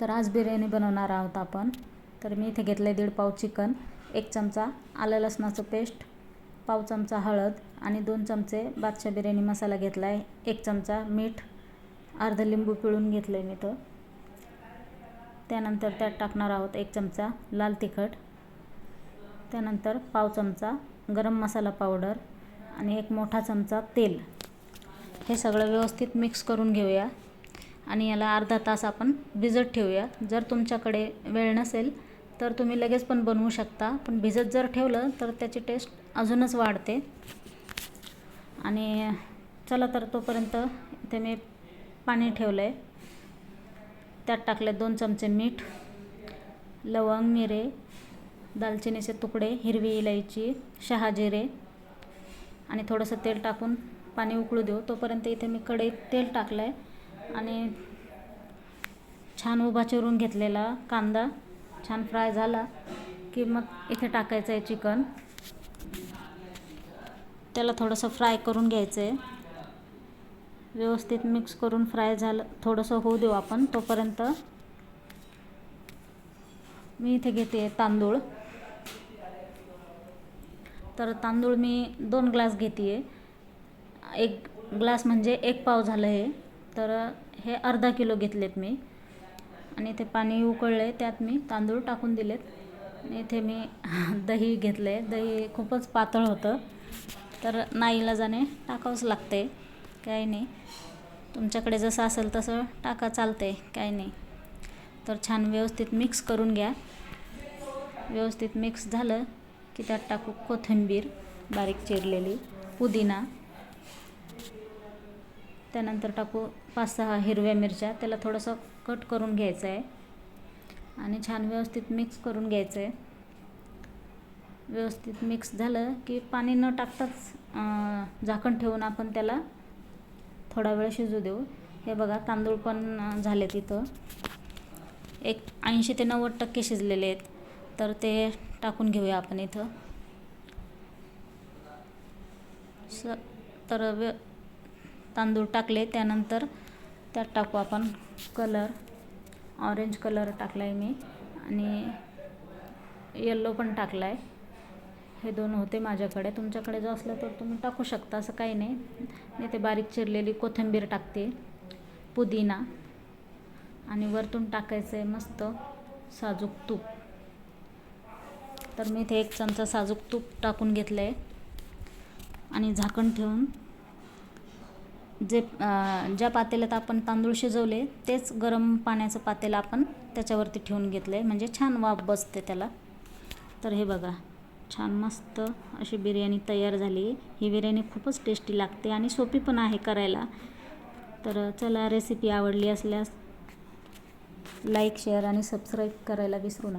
तर आज बिर्याणी बनवणार आहोत आपण. तर मी इथे घेतलं आहे दीड पाव चिकन एक चमचा आलं लसणाचं पेस्ट पाव चमचा हळद आणि दोन चमचे बादशाह बिर्याणी मसाला घेतला आहे एक चमचा मीठ अर्धा लिंबू पिळून घेतलं आहे मी तर त्यानंतर त्यात टाकणार आहोत एक चमचा लाल तिखट त्यानंतर पाव चमचा गरम मसाला पावडर आणि एक मोठा चमचा तेल. हे सगळं व्यवस्थित मिक्स करून घेऊया. आणि याला अर्धा तास आपण भिजत ठेवूया. जर तुमच्याकडे वेळ नसेल तर तुम्ही लगेच पण बनवू शकता. पण भिजत जर ठेवलं तर त्याची टेस्ट अजूनच वाढते. आणि चला तर तोपर्यंत इथे मी पाणी ठेवलं आहे त्यात टाकले दोन चमचे मीठ लवंग मिरे दालचिनीचे तुकडे हिरवी इलायची शहाजिरे आणि थोडंसं तेल टाकून पाणी उकळू देऊ. तोपर्यंत इथे मी कढईत तेल टाकलं आहे आणि छान उभा चिरून घेतलेला कांदा. छान फ्राय झाला की मग इथे टाकायचं आहे चिकन. त्याला थोडंसं फ्राय करून घ्यायचं आहे. व्यवस्थित मिक्स करून फ्राय झालं थोडंसं होऊ देऊ आपण तोपर्यंत. मी इथे घेते तांदूळ. तर तांदूळ मी दोन ग्लास घेते आहे एक ग्लास म्हणजे एक पाव झालं हे. तर हे अर्धा किलो घेतलेत मी. आणि ते पाणी उकळले त्यात मी तांदूळ टाकून दिलेत. आणि इथे मी दही घेतलं आहे दही खूपच पातळ होतं. तर नाईला जाणे टाकावंच लागते काही नाही. तुमच्याकडे जसं असेल तसं टाका चालते काही नाही. तर छान व्यवस्थित मिक्स करून घ्या. व्यवस्थित मिक्स झालं की त्यात टाकू कोथिंबीर बारीक चिरलेली पुदिना त्यानंतर टाकू पाच सहा हिरव्या मिरच्या. त्याला थोडंसं कट करून घ्यायचं आहे आणि छान व्यवस्थित मिक्स करून घ्यायचं आहे व्यवस्थित मिक्स झालं की पाणी न टाकताच झाकण ठेवून आपण त्याला थोडा वेळ शिजू देऊ. हे बघा तांदूळ पण झाले तिथं एक ऐंशी ते नव्वद टक्के शिजलेले आहेत. तर ते टाकून घेऊया आपण इथं. स तर व्य तांदूळ टाकले त्यानंतर त्यात टाकू आपण कलर. ऑरेंज कलर टाकला आहे मी आणि येल्लो पण टाकला आहे हे दोन होते माझ्याकडे. तुमच्याकडे जो असलं तर तुम्ही टाकू शकता असं काही नाही. मी ते बारीक चिरलेली कोथिंबीर टाकते पुदिना. आणि वरतून टाकायचं आहे मस्त साजूक तूप. तर मी इथे एक चमचा साजूक तूप टाकून घेतलं आहे आणि झाकण ठेवून जे ज्या पातेल्यात आपण तांदूळ शिजवले तेच गरम पाण्याचं पातेलं आपण त्याच्यावरती ठेवून घेतलं. आहे म्हणजे छान वाफ बसते त्याला. तर हे बघा छान मस्त अशी बिर्याणी तयार झाली. ही बिर्याणी खूपच टेस्टी लागते आणि सोपी पण आहे करायला. तर चला रेसिपी आवडली असल्यास लाईक शेअर आणि सबस्क्राईब करायला विसरू नका.